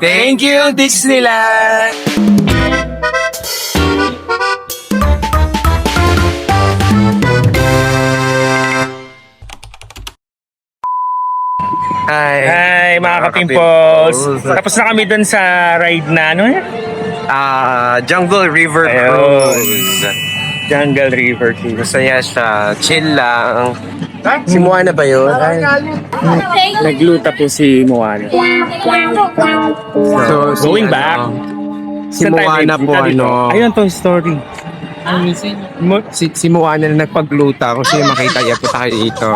Thank you, Disneyland! Hi. Hi, mga kapimpos. Tapos na kami dun sa ride na, ano yan? Ah, Jungle River Ayun. Cruise. Jungle River Cruise. Masaya siya. Chill lang. Si Moana ba yun? Ay. Nagluta po si Moana. So, si, Going ano, back. Si Saan tayo Moana po, Dito. ano. Ayun, Toy Story. Mo- Si, si Moana na nagpagluta. Kung sino makita niya, punta kayo dito.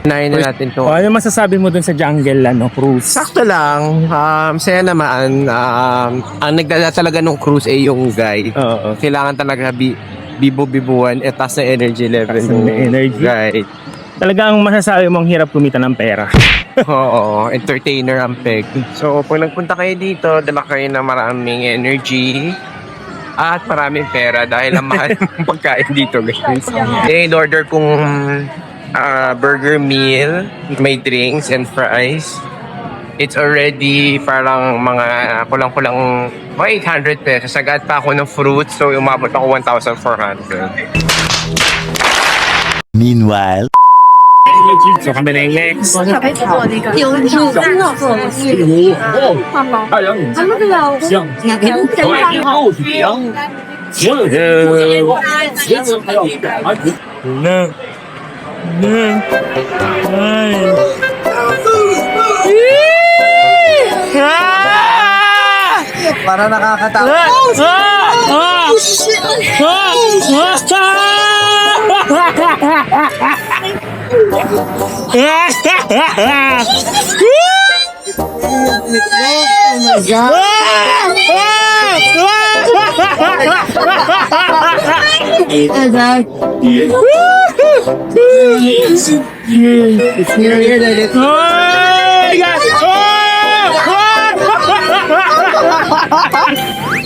Unahin na natin to. Oh, ano masasabi mo dun sa jungle, ano, cruise? Sakto lang. Um, saya naman. Um, ang nagdala talaga ng cruise ay yung guy. Oo. Kailangan talaga bi bibo-bibuan at taas na energy level Taas ng ng energy. guy. Talagang masasabi mong hirap kumita ng pera. Oo, entertainer ang peg. So, pag nagpunta kayo dito, dala kayo ng maraming energy at maraming pera dahil ang mahal ng pagkain dito, guys. Eh, in order kung ah, burger meal, may drinks and fries. It's already parang mga kulang-kulang mga 800 pesos. Agad pa ako ng fruits, so umabot ako 1,400. Meanwhile. So kami na yung next. 有有工作做，汉堡，他们这个真Na. Na. Ay. Ah! Para nakakatakot. Ah! Ah!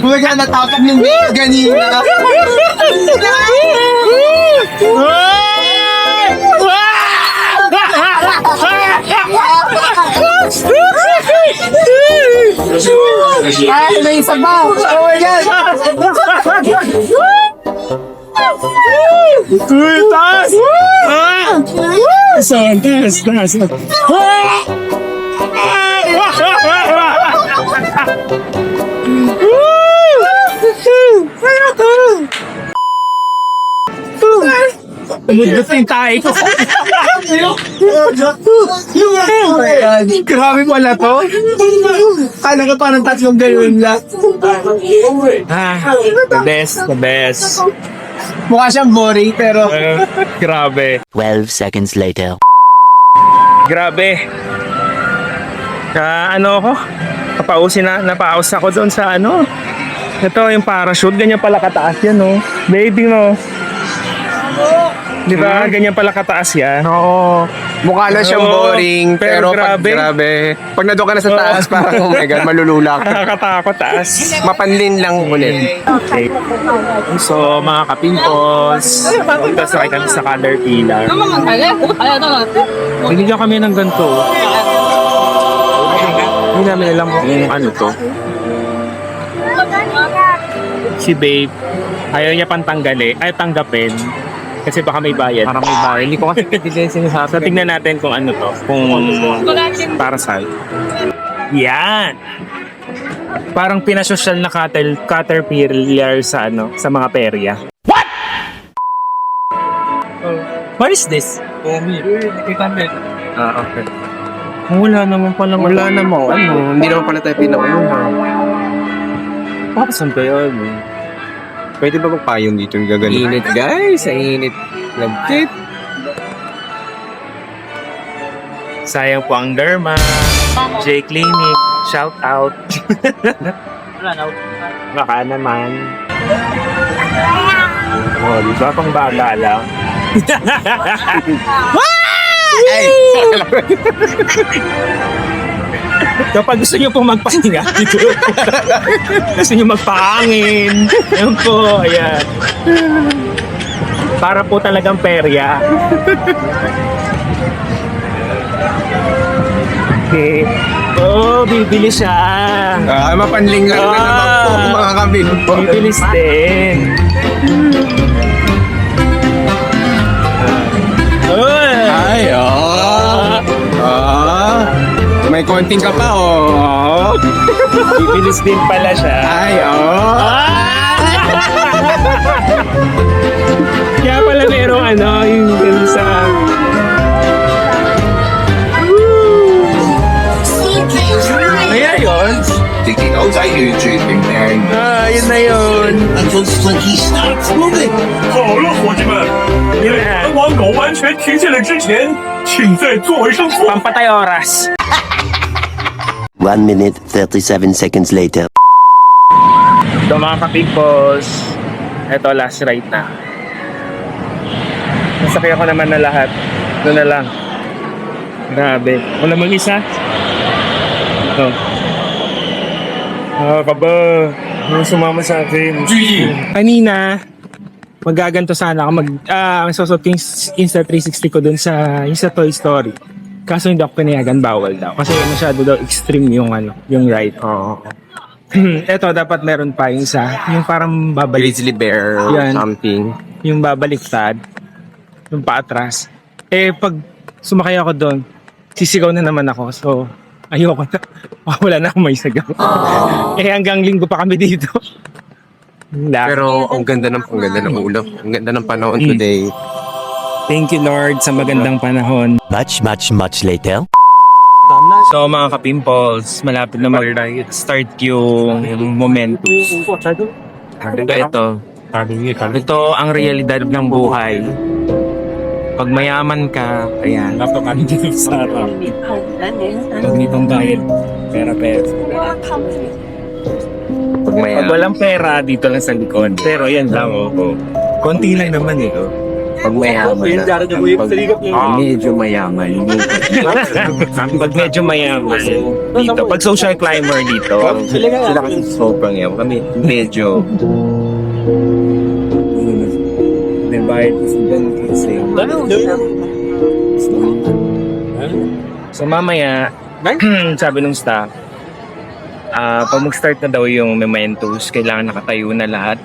Kumbaga natakot yung ganina. Ay, may pa. Oh my God. Uy, taas! Ah! Saan? Taas, taas. Umudot yung tae ko. Grabe pala to. Kala ka parang tatlong ganun lang. Ah, the best, the best. Mukha siyang boring pero Uh, grabe. 12 seconds later. Grabe. Ka ano ako? Napausin na, napaus ako doon sa ano. Ito yung parachute, ganyan pala kataas yan, no? Baby mo. Di ba? Ganyan pala kataas yan. Oo. Mukha lang siyang Oo, boring, pero pero, pag grabe. grabe. Pag nandun ka na sa Oo. taas, parang, oh my God, malulula ka. Nakakatakot taas. Mapanlin lang ulit. Okay. So, mga kapimpos, punta sa kami sa Caterpillar. Binigyan kami ng ganito. Hindi namin alam kung ano to. Si babe, ayaw niya pang tanggali, ay tanggapin. Kasi baka may bayad. Parang may bahay. Hindi ko kasi hindi sinasabi. So, tignan natin kung ano to. Kung para sa Yan! Parang pinasosyal na cater caterpillar sa ano, sa mga perya. What? What is this? Ah, okay. Wala naman pala. Wala na mo. Ano, hindi naman pala tayo pinauna. Papasan kayo, ano? Pwede ba magpayong dito yung gagaling? Init guys, ang init. Nag-tip. Sayang po ang Derma. J Clinic. Shout out. Baka naman. Oh, di ba pang bata lang? Ay! Kapag gusto nyo pong magpahinga, dito. gusto nyo magpahangin. Ayun po, ayan. Para po talagang perya. Oo, oh, bibili siya. Ah, mapanling lang na naman po Ah. mga kabimpo. Bibilis din. Ay, oh. Ah May konting ka pa, oh. Bibilis din pala siya. Ay, oh. Kaya pala merong ano, yung ganun sa... Kaya yun. Sige, ako sa YouTube, man. Ah, yun na yun. until Slinky starts moving. 好了，伙计们，因为当网狗完全停下来之前，请在座位上坐。 Pampatay oras. One minute, 37 seconds later. So mga kapigpos, eto last ride na. Nasakay ako naman na lahat. Doon na lang. Grabe. Wala mo isa? Ito. Ah, kaba. Ano sumama sa akin? Kanina, magaganto sana ako. Mag, ah, susot yung Insta360 ko dun sa, yung sa Toy Story. Kaso hindi ako pinayagan, bawal daw. Kasi masyado daw extreme yung ano, yung ride. Oo. Eto, dapat meron pa yung isa. Yung parang babalik, Grizzly bear, Yan. something. yung babaliktad. Yung paatras. Eh, pag sumakay ako doon, sisigaw na naman ako. So, ayoko na. Wala na akong may sagaw. eh, hanggang linggo pa kami dito. Wala. Pero ang ganda ng ang ganda ng ulo. Ang ganda ng panahon Mm. today. Thank you Lord sa magandang panahon. Much, much, much later. So mga ka-pimples, malapit na mag-start yung momentum. Ito, ito. Ito ang realidad ng buhay. Pag mayaman ka, ayan. Napakalit dito sa harap. Pag nitong bayad, pera-pera. Pag may Pag walang pera, dito lang sa likod. Pero yan lang, oo. Konti lang naman eh. Oh. Pag mayaman na. Pag Ah. medyo mayaman. Pag medyo mayaman, dito. Pag social climber dito, Sila kasi sobrang yaman. Kami medyo kasi dyan kasi. So mamaya, sabi nung staff, ah pag mag-start na daw yung Mementos, kailangan nakatayo na lahat.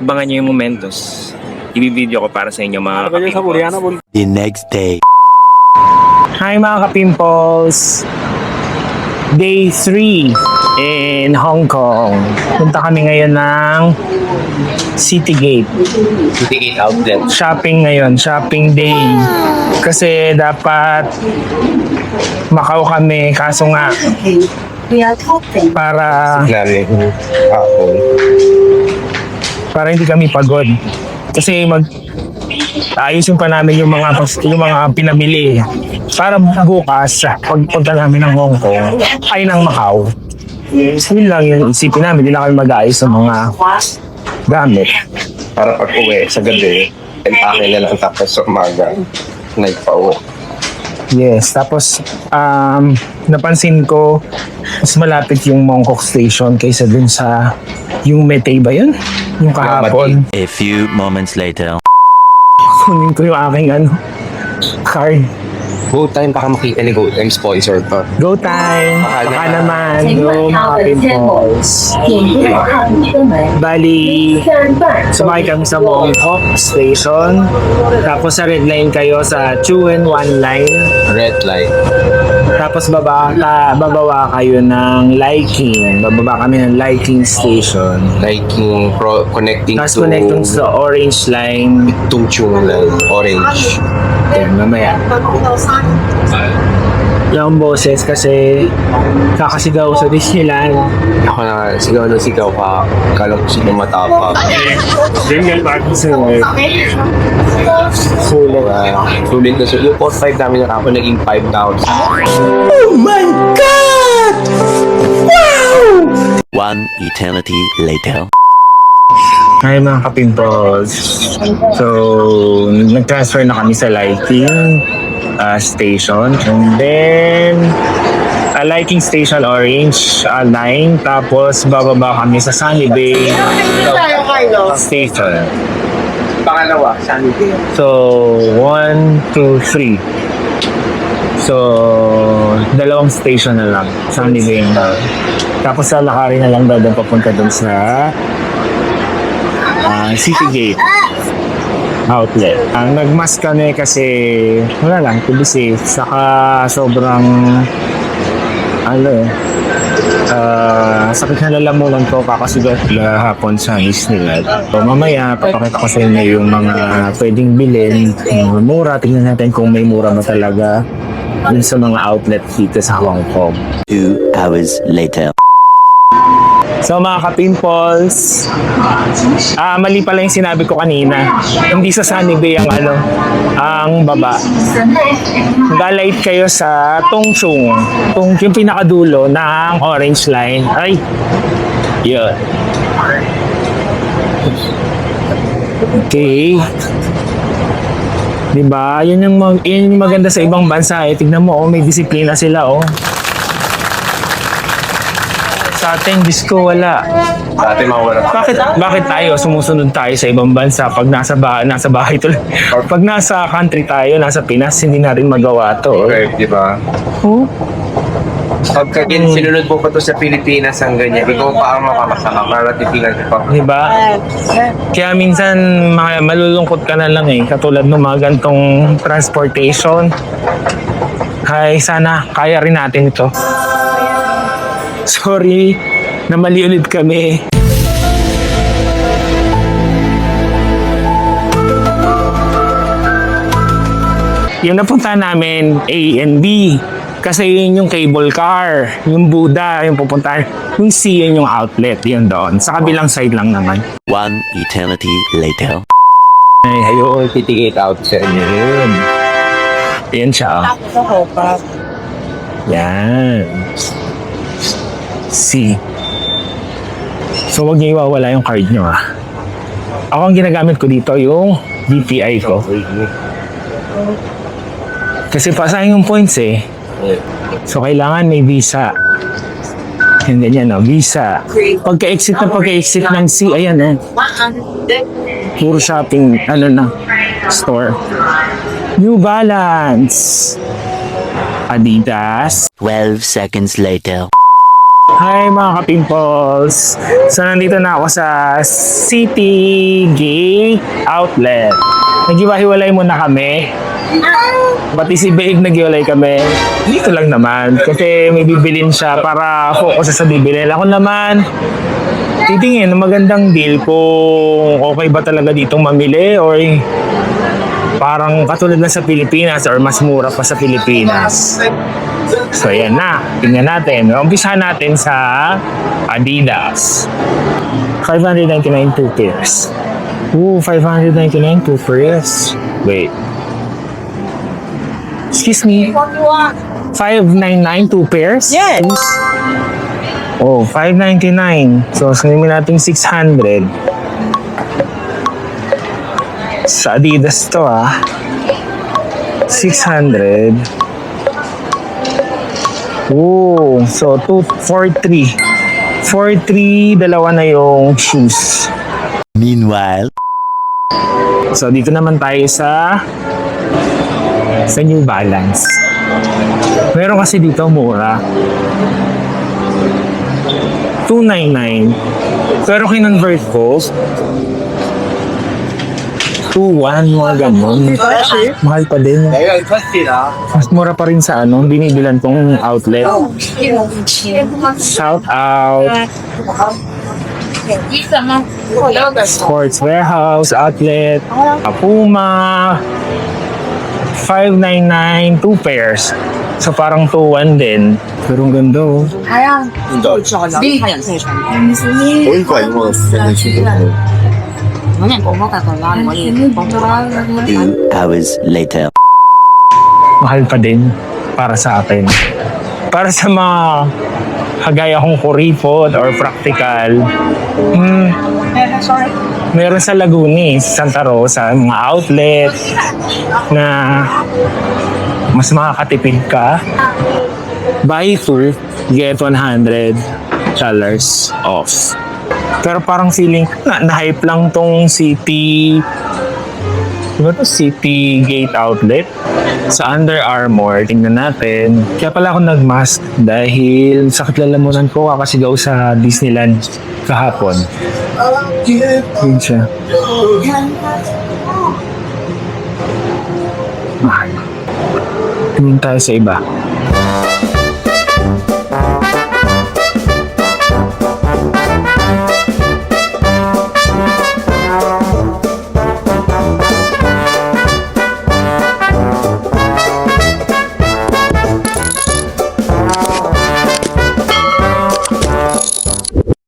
Abangan nyo yung Mementos. I-video ko para sa inyo mga kapimples. The next day. Hi mga kapimples! Day 3 in Hong Kong. Punta kami ngayon ng City Gate. ticket outlet. shopping ngayon, shopping day. Kasi dapat Macau kami, kaso nga para Namin. Ako. para hindi kami pagod. Kasi mag ayusin pa namin yung mga yung mga pinamili para bukas pagpunta namin ng Hong Kong ay ng Macau. Yun lang yung isipin namin, hindi na kami mag-ayos ng mga gamit. Para pag uwi sa gabi, empake na lang tapos sa umaga. Night pa uwi. Yes, tapos um, napansin ko mas malapit yung Mongkok Station kaysa dun sa yung Metay ba yun? Yung kahapon. A few moments later. Kunin ko yung aking ano, card. Go time baka makita ni Go time sponsor pa. Go time! Baka Baka naman. naman, go mga pimples. Bali, sumakay kami sa Mongkok Station. Tapos sa red line kayo sa Chuen One Line. Red light. Tapos baba, ta, babawa kayo ng Liking. Bababa kami ng Liking Station. Liking pro connecting Tapos to connecting sa Orange Line. Tung Chung line. Orange. Then, mamaya. Yung boses kasi kakasigaw sa Disneyland. Ako na sigaw na sigaw pa. Kala ko sino matapa. Ganyan ba kasi Sulit na. Sulit na sulit. Yung 4-5 namin na ako naging 5,000. One eternity later. Hi mga kapimples. So, nag-transfer na kami sa lighting uh, station. And then, a lighting station orange uh, line. Tapos, bababa kami sa Sunny Bay station. Pangalawa, Sunny Day. So, one, two, three. So, dalawang station na lang. Sunnyvale na. Tapos lalakarin na lang daw papunta doon sa City Gate outlet. Ang nagmas kami kasi wala lang, to be safe. Saka sobrang ano eh, Ah, sakit na lalamunan ko kakasugat la hapon sa Isnilad. So mamaya, papakita ko sa inyo yung mga pwedeng bilhin. Yung mura, tingnan natin kung may mura ba talaga dun sa mga outlet dito sa Hong Kong. Two hours later. So mga ka-pimples, ah mali pala yung sinabi ko kanina. Hindi sa Sunny Bay ang ano, ang baba. Galait kayo sa Tongchung. Tung yung pinakadulo ng orange line. Ay, yun. Okay. Diba? Yun yung, mag- yun yung maganda sa ibang bansa eh. Tignan mo, oh, may disiplina sila, oh. Sa atin, Diyos ko, wala. Sa ating mga wala. Bakit bakit tayo sumusunod tayo sa ibang bansa pag nasa bahay, nasa bahay tuloy? Or pag nasa country tayo, nasa Pinas, hindi natin magawa to. Correct, di ba? Oh. Pagka mm. sinunod mo pa to sa Pilipinas ang ganyan, ikaw pa ang mapapasama para titigan ka pa. Di ba? Kaya minsan malulungkot ka na lang eh, katulad ng mga gantong transportation. Ay, sana kaya rin natin ito. Sorry na mali ulit kami. Yung napunta namin, A and B. Kasi yun yung cable car, yung Buddha, yung pupuntahan. Yung C, yun yung outlet, yun doon. Sa kabilang side lang naman. One eternity later. Ay, ayun. Titigate out sa inyo. Yun. Yan siya. oh. Yan. C. So, wag niyo iwawala yung card nyo, ah. Ako ang ginagamit ko dito, yung DPI ko. Kasi pasayang yung points, eh. So, kailangan may visa. Yan, ganyan, no? Visa. Pagka-exit na pagka-exit ng C, ayan, eh. Puro shopping, ano na, store. New Balance. Adidas. 12 seconds later. Hi mga ka-pimples! So nandito na ako sa City Gate Outlet. Naghiwa-hiwalay muna kami. Pati si Babe naghiwalay kami. Dito lang naman. Kasi may bibilin siya para focus sa bibilin. Ako naman, titingin ng magandang deal kung okay ba talaga ditong mamili or parang katulad lang sa Pilipinas or mas mura pa sa Pilipinas. So, yan na. Tingnan natin. Umpisa natin sa Adidas. 599 two pairs. Ooh, 599 two pairs. Wait. Excuse me. 599 two pairs? Yes. Oh, 599. So, sabihin natin 600. Sa Adidas to ah. 600. Oh, so 243. 43, dalawa na yung shoes. Meanwhile, So dito naman tayo sa sa New Balance. Meron kasi dito mura. 299. Pero kinonvert ko 2-1, mga ganun. Mahal pa din. Mas mura pa rin sa ano, binibilan kong outlet. Shout out. Sports Warehouse, Outlet, Puma, 599, two pairs. So parang 2-1 din. Pero ang ganda oh. Two hours later. Mahal pa din para sa akin. Para sa mga kagaya kong kuripot or practical, hmm, meron sa Laguna, sa Santa Rosa, mga outlet na mas makakatipid ka. Buy two, get 100 dollars off. Pero parang feeling, na, na-hype lang tong city Diba to City Gate Outlet? Sa Under Armour, tingnan natin. Kaya pala ako nagmask dahil sakit lalamunan ko kakasigaw sa Disneyland kahapon. Yun siya. Tingin tayo sa iba.